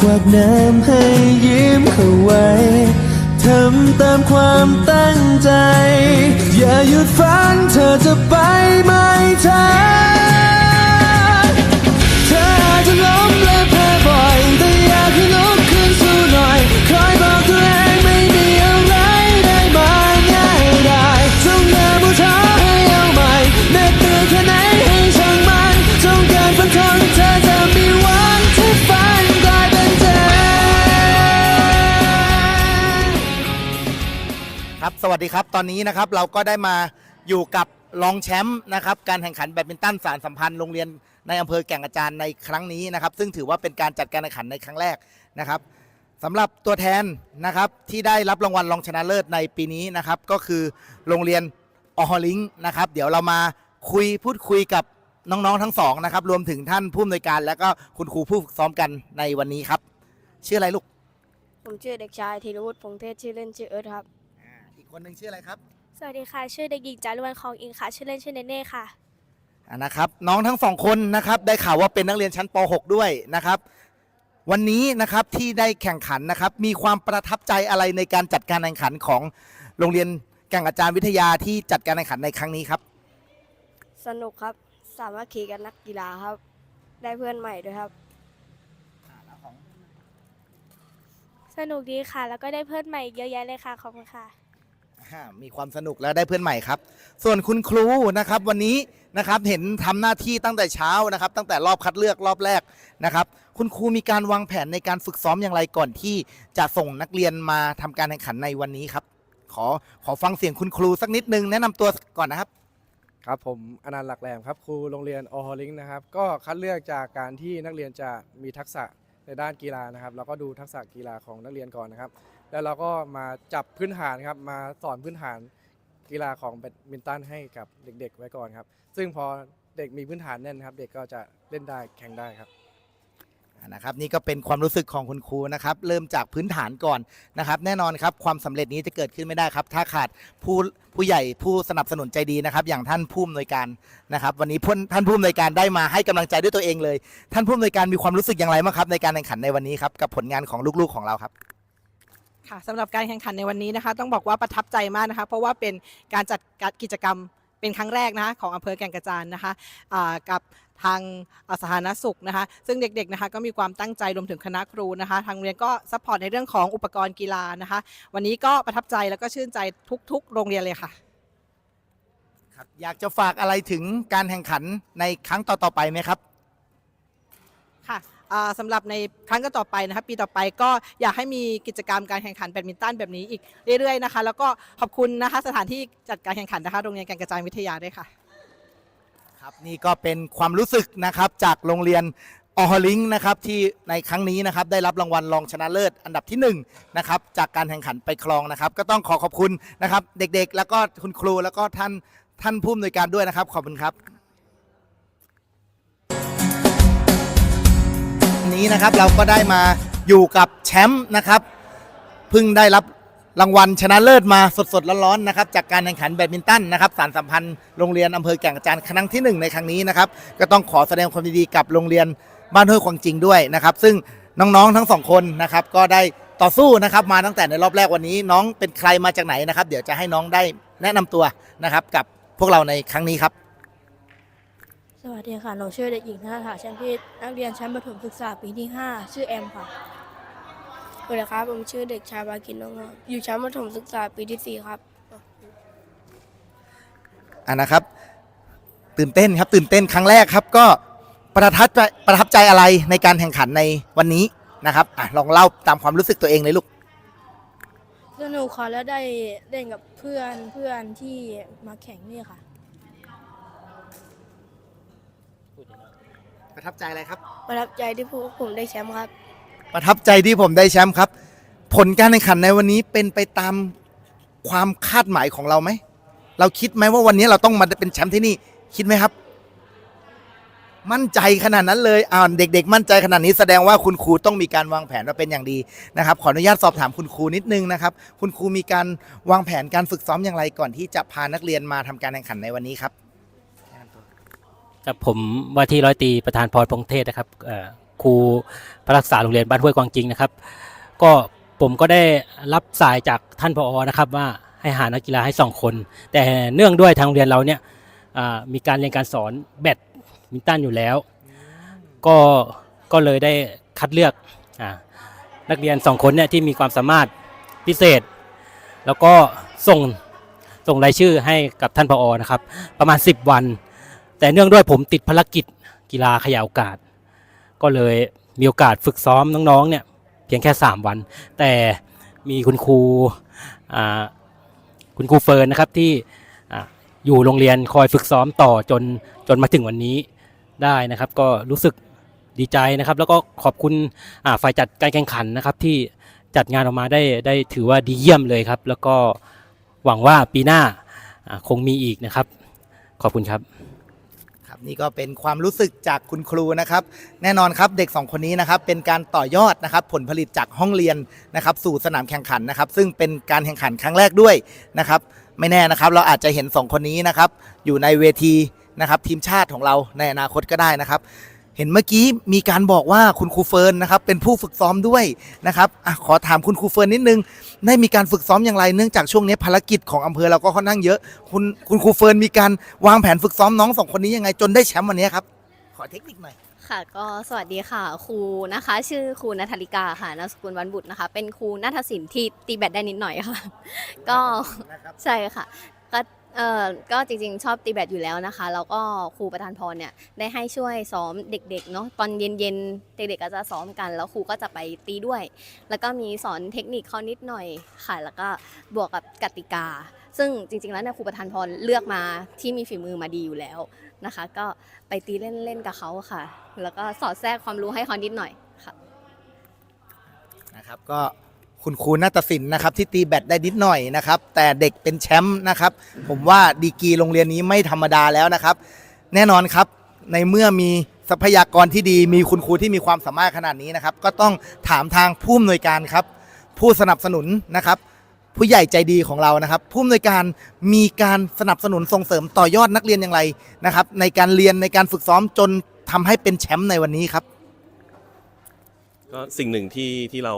ควักน้ำให้ยิ้มเข้าไว้ ทำตามความตั้งใจ อย่าหยุดฝันเธอจะไปไม่ทัน ครับสวัสดีครับตอนนี้นะครับเราก็ได้มาอยู่กับรองแชมป์นะครับการแข่งขันแบดมินตันสารสัมพันธ์โรงเรียนในอำเภอแก่งกระจานในครั้งนี้นะครับ ซึ่งถือว่าเป็นการจัดการแข่งขันในครั้งแรกนะครับสำหรับตัวแทนนะครับที่ได้รับรางวัลรองชนะเลิศในปีนี้นะครับก็คือโรงเรียนออลิงนะครับเดี๋ยวเรามาคุยพูดคุยกับน้องๆทั้งสองนะครับรวมถึงท่านผู้อำนวยการ และก็คุณครูผู้ฝึกซ้อมกันในวันนี้ครับ ชื่ออะไรลูก ผมชื่อเด็กชายธีรวุฒิพงษ์เทศชื่อเล่นชื่อเอิร์ธครับ คนหนึ่งชื่ออะไรครับ สวัสดีค่ะ ชื่อเด็กหญิงจารุวรรณคองอิงค่ะ ชื่อเล่นชื่อเนเน่ค่ะ อ่านะครับน้องทั้งสองคนนะครับได้ข่าวว่าเป็นนักเรียนชั้นป .6 ด้วยนะครับ วันนี้นะครับที่ได้แข่งขันนะครับ มีความประทับใจอะไรในการจัดการแข่งขันของโรงเรียนแก่งอาจารย์วิทยาที่จัดการแข่งขันในครั้งนี้ครับ สนุกครับ สามารถขี่กันนักกีฬาครับ ได้เพื่อนใหม่ด้วยครับ สนุกดีค่ะ แล้วก็ได้เพื่อนใหม่เยอะแยะเลยค่ะ ขอบคุณค่ะ อ่ามีความสนุกแล้วได้เพื่อนใหม่ครับ ส่วนคุณครูนะครับวันนี้นะครับเห็นทำหน้าที่ตั้งแต่เช้านะครับ ตั้งแต่รอบคัดเลือกรอบแรกนะครับ คุณครูมีการวางแผนในการฝึกซ้อมอย่างไรก่อนที่จะส่งนักเรียนมาทำการแข่งขันในวันนี้ครับ ขอขอฟังเสียงคุณครูสักนิดนึงแนะนำตัวก่อนนะครับ ครับผมอนันต์หลักแหลมครับครูโรงเรียนออฮอลิงนะครับก็คัดเลือกจากการที่นักเรียนจะมีทักษะในด้านกีฬานะครับเราก็ดูทักษะกีฬาของนักเรียนก่อนนะครับ แล้วเราก็มาจับพื้นฐานครับมาสอนพื้นฐานกีฬาของแบดมินตันให้กับเด็ก ๆ ไว้ก่อนครับ ซึ่งพอเด็กมีพื้นฐานแน่นครับ เด็กก็จะเล่นได้แข่งได้ครับ นะครับนี่ก็เป็นความรู้สึกของคุณครูนะครับ เริ่มจากพื้นฐานก่อนนะครับ แน่นอนครับความสำเร็จนี้จะเกิดขึ้นไม่ได้ครับ ถ้าขาดผู้ผู้ใหญ่ผู้สนับสนุนใจดีนะครับ อย่างท่านผู้อำนวยการนะครับ วันนี้พ่นท่านผู้อำนวยการได้มาให้กำลังใจด้วยตัวเองเลย ท่านผู้อำนวยการมีความรู้สึกอย่างไรบ้างครับในการแข่งขันในวันนี้ครับกับผลงานของลูกๆของเราครับ ค่ะสำหรับการแข่งขันในวันนี้นะคะ ต้องบอกว่าประทับใจมากนะคะ เพราะว่าเป็นการจัดกิจกรรมเป็นครั้งแรกนะคะของอำเภอแก่งกระจานนะคะอ่ากับทางอ่าสาธารณสุขนะคะ ซึ่งเด็กๆนะคะก็มีความตั้งใจรวมถึงคณะครูนะคะ ทางโรงเรียนก็ซัพพอร์ตในเรื่องของอุปกรณ์กีฬานะคะ วันนี้ก็ประทับใจแล้วก็ชื่นใจทุกๆ โรงเรียนเลยค่ะ ครับอยากจะฝากอะไรถึงการแข่งขันในครั้งต่อๆไปไหมครับ ค่ะอ่า สำหรับในครั้งต่อไปนะคะปีต่อไปก็อยากให้มีกิจกรรมการแข่งขันแบดมินตันแบบนี้อีกเรื่อยๆนะคะ แล้วก็ขอบคุณนะคะสถานที่จัดการแข่งขันนะคะโรงเรียนก่งกระจานวิทยาด้วยค่ะครับนี่ก็เป็นความรู้สึกนะครับจากโรงเรียนออฮลิงนะครับที่ในครั้งนี้นะครับได้รับรางวัลรองชนะเลิศอันดับที่1นะครับจากการแข่งขันไปครองนะครับ ก็ต้องขอขอบคุณนะครับ เด็กๆ แล้วก็คุณครูแล้วก็ท่านท่านผู้อำนวยการด้วยนะครับ ขอบคุณครับ นี้นะครับ เราก็ได้มาอยู่กับแชมป์นะครับเพิ่งได้รับรางวัลชนะเลิศมาสดๆร้อนๆนะครับจากการแข่งขันแบดมินตันนะครับสารสัมพันธ์โรงเรียนอำเภอแก่งกระจานครั้งที่หนึ่งในครั้งนี้นะครับก็ต้องขอแสดงความยินดีกับโรงเรียนบ้านห้วยควางจริงด้วยนะครับ ซึ่งน้องๆทั้งสองคนนะครับก็ได้ต่อสู้นะครับมาตั้งแต่ในรอบแรกวันนี้ น้องเป็นใครมาจากไหนนะครับ เดี๋ยวจะให้น้องได้แนะนำตัวนะครับกับพวกเราในครั้งนี้ครับ วัสดีค่ะ หนูชื่อเด็กหญิงธนถาแชมพิษนักเรียนชั้นประถมศึกษาปีที่ 5 ชื่อแอมค่ะสวัสดีครับ ผมชื่อเด็กชายบากินน้องงามอยู่ชั้นประถมศึกษาปีที่ 4 ครับอ่านะครับ ตื่นเต้นครับ ตื่นเต้นครั้งแรกครับ ก็ประทับใจประทับใจอะไรในการแข่งขันในวันนี้นะครับอะลองเล่าตามความรู้สึกตัวเองเลยลูกสนุกค่ะแล้วได้เล่นกับเพื่อนเพื่อนที่มาแข่งนี่ค่ะ ประทับใจอะไรครับ ประทับใจที่พวกผมได้แชมป์ครับ ประทับใจที่ผมได้แชมป์ครับ ผลการแข่งขันในวันนี้เป็นไปตามความคาดหมายของเราไหม เราคิดไหมว่าวันนี้เราต้องมาเป็นแชมป์ที่นี่ คิดไหมครับ มั่นใจขนาดนั้นเลยอ่าเด็ก ๆ มั่นใจขนาดนี้แสดงว่าคุณครูต้องมีการวางแผนมาเป็นอย่างดีนะครับ ขออนุญาตสอบถามคุณครูนิดนึงนะครับ คุณครูมีการวางแผนการฝึกซ้อมอย่างไรก่อนที่จะพานักเรียนมาทำการแข่งขันในวันนี้ครับ ครับผมว่าที่ร้อยตีประธานพรพงเทศนะครับครูพระรักษาโรงเรียนบ้านห้วยกวางจริงนะครับ ก็ผมก็ได้รับสายจากท่านผออนะครับว่าให้หานักกีฬาให้สองคน แต่เนื่องด้วยทางโรงเรียนเราเนี่ยมีการเรียนการสอนแบดมินตันอยู่แล้ว ก็ก็เลยได้คัดเลือกอนักเรียนสองคนเนี่ยที่มีความสามารถพิเศษ แล้วก็ส่งส่งรายชื่อให้กับท่านผอนะครับ ประมาณ 10 วัน แต่เนื่องด้วยผมติดภารกิจกีฬาขยาโอกาส ก็เลยมีโอกาสฝึกซ้อมน้องๆเนี่ยเพียงแค่ 3 วัน แต่มีคุณครูคุณครูเฟิร์นนะครับที่อยู่โรงเรียนคอยฝึกซ้อมต่อจนจนมาถึงวันนี้ได้นะครับ ก็รู้สึกดีใจนะครับ แล้วก็ขอบคุณฝ่ายจัดการแข่งขันนะครับ ที่จัดงานออกมาได้ได้ถือว่าดีเยี่ยมเลยครับ แล้วก็หวังว่าปีหน้าคงมีอีกนะครับ ขอบคุณครับ ครับนี่ก็เป็นความรู้สึกจากคุณครูนะครับ แน่นอนครับเด็ก 2 คนนี้นะครับเป็นการต่อยอดนะครับผลผลิตจากห้องเรียนนะครับสู่สนามแข่งขันนะครับ ซึ่งเป็นการแข่งขันครั้งแรกด้วยนะครับ ไม่แน่นะครับเราอาจจะเห็น 2 คนนี้นะครับอยู่ในเวทีนะครับทีมชาติของเราในอนาคตก็ได้นะครับ เห็นเมื่อกี้มีการบอกว่าคุณครูเฟิร์นนะครับเป็นผู้ฝึกซ้อมด้วยนะครับอะขอถามคุณครูเฟิร์นนิดนึงได้มีการฝึกซ้อมอย่างไรเนื่องจากช่วงนี้ภารกิจของอำเภอเราก็ค่อนข้างเยอะคุณคุณครูเฟิร์นมีการวางแผนฝึกซ้อมน้องสองคนนี้ยังไงจนได้แชมป์วันนี้ครับขอเทคนิคหน่อยค่ะก็สวัสดีค่ะครูนะคะ ชื่อครูนัทธริกาค่ะนามสกุลวันบุตรนะคะ เป็นครูนาฏศิลป์ที่ตีแบดได้นิดหน่อยค่ะ ก็ใช่ค่ะ ก็ เออก็จริงๆ ชอบตีแบดอยู่แล้วนะคะ แล้วก็ครูประธานพรเนี่ยได้ให้ช่วยซ้อมเด็กๆเนาะตอนเย็นๆ เด็กๆก็จะซ้อมกัน แล้วครูก็จะไปตีด้วย แล้วก็มีสอนเทคนิคเขานิดหน่อยค่ะ แล้วก็บวกกับกติกา ซึ่งจริงๆ แล้วเนี่ยครูประธานพรเลือกมาที่มีฝีมือมาดีอยู่แล้วนะคะ ก็ไปตีเล่นๆ กับเขาค่ะ แล้วก็สอดแทรกความรู้ให้เขานิดหน่อยค่ะ นะครับก็ คุณครูนาฏศิลป์นะครับที่ตีแบดได้นิดหน่อยนะครับ แต่เด็กเป็นแชมป์นะครับ ผมว่าดีกีโรงเรียนนี้ไม่ธรรมดาแล้วนะครับ แน่นอนครับในเมื่อมีทรัพยากรที่ดีมีคุณครูที่มีความสามารถขนาดนี้นะครับ ก็ต้องถามทางผู้อำนวยการครับ ผู้สนับสนุนนะครับ ผู้ใหญ่ใจดีของเรานะครับ ผู้อำนวยการมีการสนับสนุนส่งเสริมต่อยอดนักเรียนอย่างไรนะครับ ในการเรียนในการฝึกซ้อมจนทำให้เป็นแชมป์ในวันนี้ครับ ก็สิ่งหนึ่งที่ที่เรา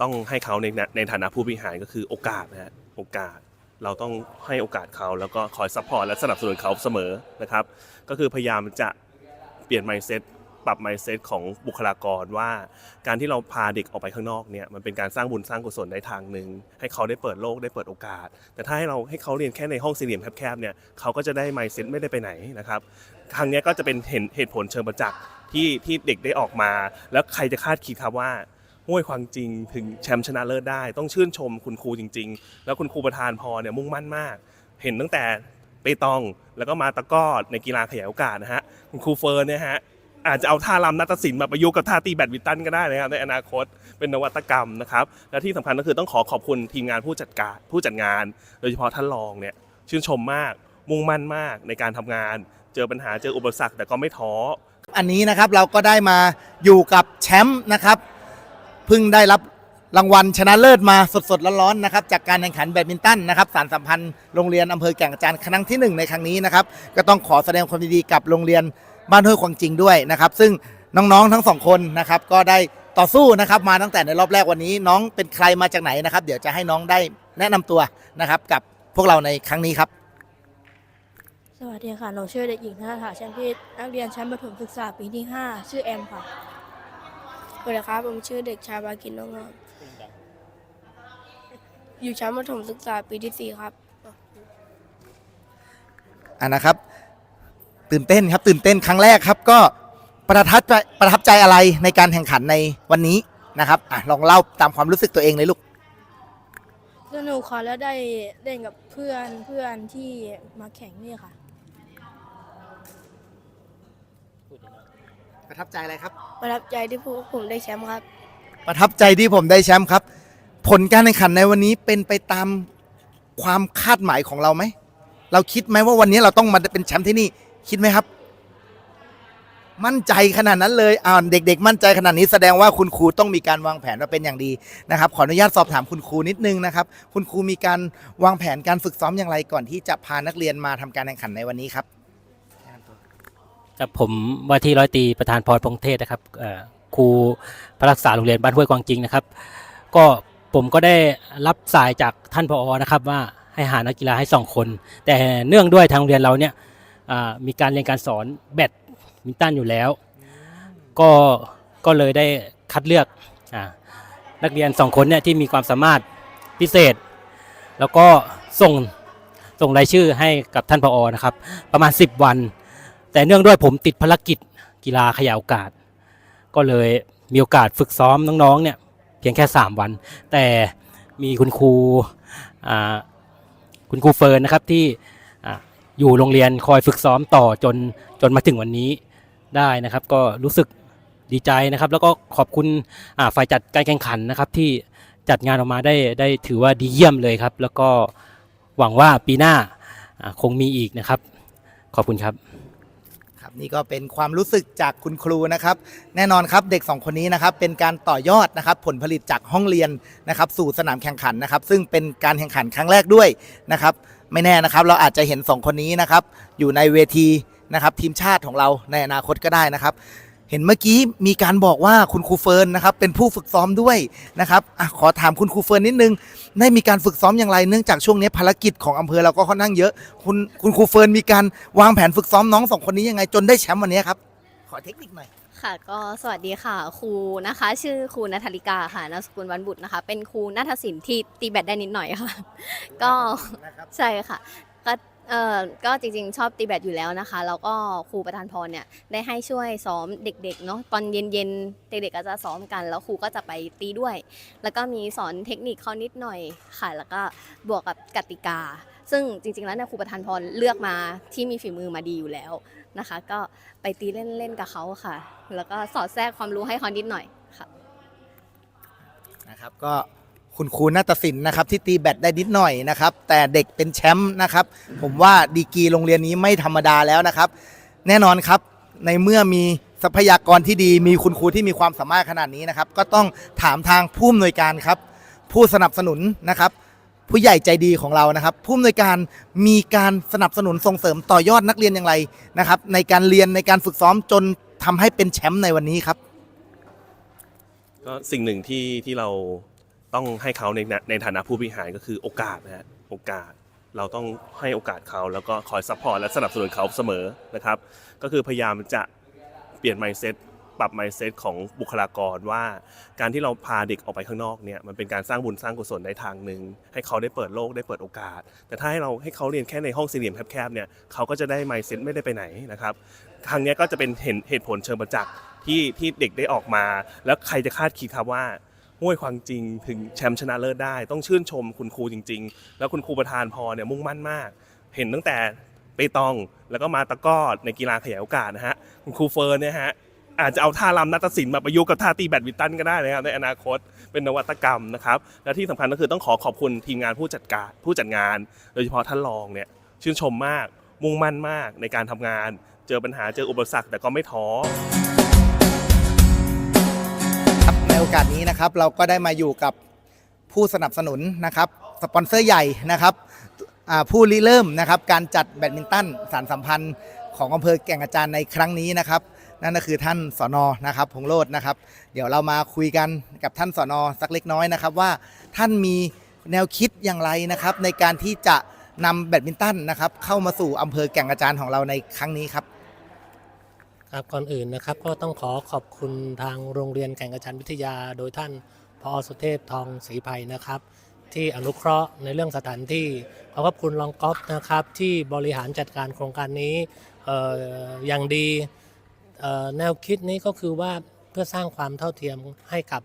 ต้องให้เขาในในฐานะผู้บริหารก็คือโอกาสนะฮะโอกาสเราต้องให้โอกาสเขาแล้วก็คอยซัพพอร์ตและสนับสนุนเขาเสมอนะครับ ก็คือพยายามจะเปลี่ยน mindset ปรับ mindset ของบุคลากรว่า การที่เราพาเด็กออกไปข้างนอกเนี่ยมันเป็นการสร้างบุญสร้างกุศลในทางหนึ่งให้เขาได้เปิดโลกได้เปิดโอกาส แต่ถ้าให้เราให้เขาเรียนแค่ในห้องสี่เหลี่ยมแคบๆเนี่ยเขาก็จะได้ mindset ไม่ได้ไปไหนนะครับครั้งนี้ก็จะเป็นเห็นเหตุผลเชิงประจักษ์ที่ที่เด็กได้ออกมา แล้วใครจะคาดคิดครับว่า ห้วยความจริงถึงแชมป์ชนะเลิศได้ ต้องชื่นชมคุณครูจริง ๆ แล้วคุณครูประธานพอเนี่ยมุ่งมั่นมาก เห็นตั้งแต่เปตองแล้วก็มาตะกร้อในกีฬาขยายโอกาสนะฮะคุณครูเฟิร์นเนี่ยฮะอาจจะเอาท่ารำนาฏศิลป์มาประยุกต์กับท่าตีแบดมินตันก็ได้นะครับในอนาคตเป็นนวัตกรรมนะครับ และที่สำคัญก็คือต้องขอขอบคุณทีมงานผู้จัดการผู้จัดงาน โดยเฉพาะท่านรองเนี่ยชื่นชมมากมุ่งมั่นมากในการทำงาน เจอปัญหาเจออุปสรรคแต่ก็ไม่ท้ออันนี้นะครับเราก็ได้มาอยู่กับแชมป์นะครับ เพิ่งได้รับรางวัลชนะเลิศมาสดๆร้อนๆนะครับจากการแข่งขันแบดมินตันนะครับสารสัมพันธ์โรงเรียนอำเภอแก่งกระจานครั้งที่หนึ่งในครั้งนี้นะครับก็ต้องขอแสดงความยินดีกับโรงเรียนบ้านห้วยขวางจริงด้วยนะครับ ซึ่งน้องๆทั้งสองคนนะครับก็ได้ต่อสู้นะครับมาตั้งแต่ในรอบแรกวันนี้ น้องเป็นใครมาจากไหนนะครับ เดี๋ยวจะให้น้องได้แนะนำตัวนะครับกับพวกเราในครั้งนี้ครับ สวัสดีค่ะ หนูชื่อเด็กหญิงธนถาแชมพิษนักเรียนชั้นประถมศึกษาปีที่ 5 ชื่อแอมค่ะ วัสดีครับ ผมชื่อเด็กชายบากินน้องงามอยู่ชั้นประถมศึกษาปีที่4ครับ อ่านะครับ ตื่นเต้นครับ ตื่นเต้นครั้งแรกครับ ก็ประทับใจประทับใจอะไรในการแข่งขันในวันนี้นะครับอะลองเล่าตามความรู้สึกตัวเองเลยลูก สนุกค่ะแล้วได้เล่นกับเพื่อนเพื่อนที่มาแข่งนี่ค่ะ ประทับใจอะไรครับ ประทับใจที่พวกผมได้แชมป์ครับ ประทับใจที่ผมได้แชมป์ครับ ผลการแข่งขันในวันนี้เป็นไปตามความคาดหมายของเราไหม เราคิดไหมว่าวันนี้เราต้องมาเป็นแชมป์ที่นี่คิดไหมครับ มั่นใจขนาดนั้นเลยอ่าเด็ก ๆ มั่นใจขนาดนี้แสดงว่าคุณครูต้องมีการวางแผนมาเป็นอย่างดีนะครับ ขออนุญาตสอบถามคุณครูนิดนึงนะครับ คุณครูมีการวางแผนการฝึกซ้อมอย่างไรก่อนที่จะพานักเรียนมาทำการแข่งขันในวันนี้ครับ ครับผมว่าที่ร้อยตีประธานพรพงเทศนะครับครูพระรักษาโรงเรียนบ้านห้วยกวางจริงนะครับ ก็ผมก็ได้รับสายจากท่านพอนะครับว่าให้หานักกีฬาให้สองคน แต่เนื่องด้วยทางโรงเรียนเราเนี่ยมีการเรียนการสอนแบดมินตันอยู่แล้ว ก็ก็เลยได้คัดเลือกอนักเรียนสองคนเนี่ยที่มีความสามารถพิเศษ แล้วก็ส่งส่งรายชื่อให้กับท่านพอนะครับ ประมาณ 10 วัน แต่เนื่องด้วยผมติดภารกิจกีฬาขยายโอกาส ก็เลยมีโอกาสฝึกซ้อมน้องๆเนี่ยเพียงแค่ 3 วัน แต่มีคุณครูคุณครูเฟิร์นนะครับที่อยู่โรงเรียนคอยฝึกซ้อมต่อจนจนมาถึงวันนี้ได้นะครับ ก็รู้สึกดีใจนะครับ แล้วก็ขอบคุณฝ่ายจัดการแข่งขันนะครับ ที่จัดงานออกมาได้ได้ถือว่าดีเยี่ยมเลยครับ แล้วก็หวังว่าปีหน้าคงมีอีกนะครับ ขอบคุณครับ นี่ก็เป็นความรู้สึกจากคุณครูนะครับ แน่นอนครับเด็ก 2 คนนี้นะครับเป็นการต่อยอดนะครับผลผลิตจากห้องเรียนนะครับสู่สนามแข่งขันนะครับ ซึ่งเป็นการแข่งขันครั้งแรกด้วยนะครับ ไม่แน่นะครับเราอาจจะเห็น 2 คนนี้นะครับอยู่ในเวทีนะครับทีมชาติของเราในอนาคตก็ได้นะครับ เห็นเมื่อกี้มีการบอกว่าคุณครูเฟิร์นนะครับเป็นผู้ฝึกซ้อมด้วยนะครับอะขอถามคุณครูเฟิร์นนิดนึงได้มีการฝึกซ้อมอย่างไรเนื่องจากช่วงนี้ภารกิจของอำเภอเราก็ค่อนข้างเยอะ คุณคุณครูเฟิร์นมีการวางแผนฝึกซ้อมน้องสองคนนี้ยังไงจนได้แชมป์วันนี้ครับขอเทคนิคหน่อยค่ะก็สวัสดีค่ะครูนะคะ ชื่อครูนัทลิกาค่ะนามสกุลวันบุตรนะคะ เป็นครูนาฏศิลป์ที่ตีแบดได้นิดหน่อยค่ะ ก็ใช่ค่ะก็ เอ่อก็จริงๆ ชอบตีแบดอยู่แล้วนะคะ แล้วก็ครูประธานพรเนี่ยได้ให้ช่วยซ้อมเด็กๆเนาะตอนเย็นๆ เด็กๆก็จะซ้อมกัน แล้วครูก็จะไปตีด้วย แล้วก็มีสอนเทคนิคเขานิดหน่อยค่ะ แล้วก็บวกกับกติกา ซึ่งจริงๆ แล้วเนี่ยครูประธานพรเลือกมาที่มีฝีมือมาดีอยู่แล้วนะคะ ก็ไปตีเล่นๆ กับเขาค่ะ แล้วก็สอดแทรกความรู้ให้เขานิดหน่อยค่ะ นะครับก็ คุณครูนาฏศิลป์นะครับที่ตีแบดได้นิดหน่อยนะครับ แต่เด็กเป็นแชมป์นะครับ ผมว่าดีกีโรงเรียนนี้ไม่ธรรมดาแล้วนะครับ แน่นอนครับในเมื่อมีทรัพยากรที่ดี มีคุณครูที่มีความสามารถขนาดนี้นะครับ ก็ต้องถามทางผู้อำนวยการครับ ผู้สนับสนุนนะครับ ผู้ใหญ่ใจดีของเรานะครับ ผู้อำนวยการมีการสนับสนุนส่งเสริมต่อยอดนักเรียนอย่างไรนะครับ ในการเรียนในการฝึกซ้อมจนทำให้เป็นแชมป์ในวันนี้ครับ ก็สิ่งหนึ่งที่ที่เรา ต้องให้เขาในในฐานะผู้บริหารก็คือโอกาสนะฮะโอกาสเราต้องให้โอกาสเขาแล้วก็คอยซัพพอร์ตและสนับสนุนเขาเสมอนะครับ ก็คือพยายามจะเปลี่ยน mindset ปรับ mindset ของบุคลากรว่า การที่เราพาเด็กออกไปข้างนอกเนี่ยมันเป็นการสร้างบุญสร้างกุศลได้ทางหนึ่งให้เขาได้เปิดโลกได้เปิดโอกาส แต่ถ้าให้เราให้เขาเรียนแค่ในห้องสี่เหลี่ยมแคบๆเนี่ยเขาก็จะได้ mindset ไม่ได้ไปไหนนะครับครั้งนี้ก็จะเป็นเห็นเหตุผลเชิงประจักษ์ที่ที่เด็กได้ออกมา แล้วใครจะคาดคิดครับว่า ห้วยความจริง ถึงแชมป์ชนะเลิศได้ ต้องชื่นชมคุณครูจริง ๆ แล้วคุณครูประธานพอเนี่ยมุ่งมั่นมาก เห็นตั้งแต่เปตองแล้วก็มาตะกร้อในกีฬาขยายโอกาสนะฮะคุณครูเฟิร์นเนี่ยฮะอาจจะเอาท่ารำนาฏศิลป์มาประยุกต์กับท่าตีแบดมินตันก็ได้นะครับในอนาคตเป็นนวัตกรรมนะครับและที่สำคัญก็คือต้องขอขอบคุณทีมงานผู้จัดการผู้จัดงาน โดยเฉพาะท่านรองเนี่ยชื่นชมมากมุ่งมั่นมากในการทำงาน เจอปัญหาเจออุปสรรคแต่ก็ไม่ท้อ อกาสนี้นะครับ เราก็ได้มาอยู่กับผู้สนับสนุนนะครับสปอนเซอร์ใหญ่นะครับผู้ริเริ่มนะครับ การจัดแบดมินตันสารสัมพันธ์ของอำเภอแก่งกระจานในครั้งนี้นะครับ นั่นก็คือท่านสอนอนะครับพงโรจน์นะครับ เดี๋ยวเรามาคุยกันกับท่านสอนอสักเล็กน้อยนะครับ ว่าท่านมีแนวคิดอย่างไรนะครับ ในการที่จะนำแบดมินตันนะครับ เข้ามาสู่อำเภอแก่งกระจานของเราในครั้งนี้ครับ ครับก่อนอื่นนะครับก็ต้องขอขอบคุณทางโรงเรียนแก่งกระจานวิทยา โดยท่านพอสุเทพทองศรีภัยนะครับ ที่อนุเคราะห์ในเรื่องสถานที่ขอขอบคุณรองก๊อฟนะครับที่บริหารจัดการโครงการนี้ออย่างดีแนวคิดนี้ก็คือว่าเพื่อสร้างความเท่าเทียมให้กับ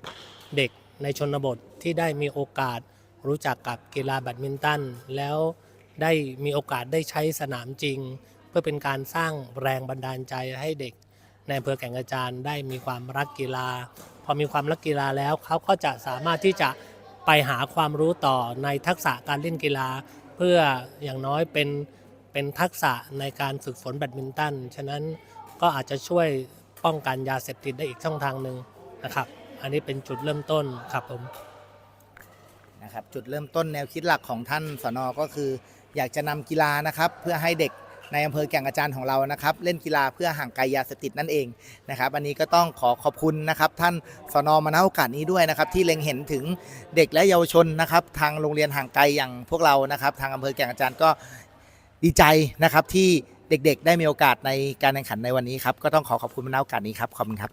เด็กในชนบทที่ได้มีโอกาสรู้จักกับกีฬาแบดมินตัน แล้วได้มีโอกาสได้ใช้สนามจริง เพื่อเป็นการสร้างแรงบันดาลใจให้เด็ก ในอำเภอแก่งกระจานได้มีความรักกีฬา พอมีความรักกีฬาแล้วเขาก็จะสามารถที่จะไปหาความรู้ต่อในทักษะการเล่นกีฬา เพื่ออย่างน้อยเป็นเป็นทักษะในการฝึกฝนแบดมินตัน ฉะนั้นก็อาจจะช่วยป้องกันยาเสพติดได้อีกช่องทางหนึ่งนะครับ อันนี้เป็นจุดเริ่มต้นครับผม นะครับจุดเริ่มต้นแนวคิดหลักของท่านสนก็คือ อยากจะนำกีฬานะครับ เพื่อให้เด็ก ในอำเภอแก่งกระจานของเรานะครับ เล่นกีฬาเพื่อห่างไกลยาเสพติดนั่นเองนะครับ อันนี้ก็ต้องขอขอบคุณนะครับ ท่านสนมาณโอกาสนี้ด้วยนะครับ ที่เล็งเห็นถึงเด็กและเยาวชนนะครับ ทางโรงเรียนห่างไกลอย่างพวกเรานะครับ ทางอำเภอแก่งกระจานก็ดีใจนะครับที่เด็กๆ ได้มีโอกาสในการแข่งขันในวันนี้ครับ ก็ต้องขอขอบคุณมาณโอกาสนี้ครับขอบคุณครับ